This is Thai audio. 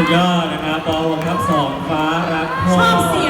สุดยอดนะครับปองครับสองฟ้ารักพ่อ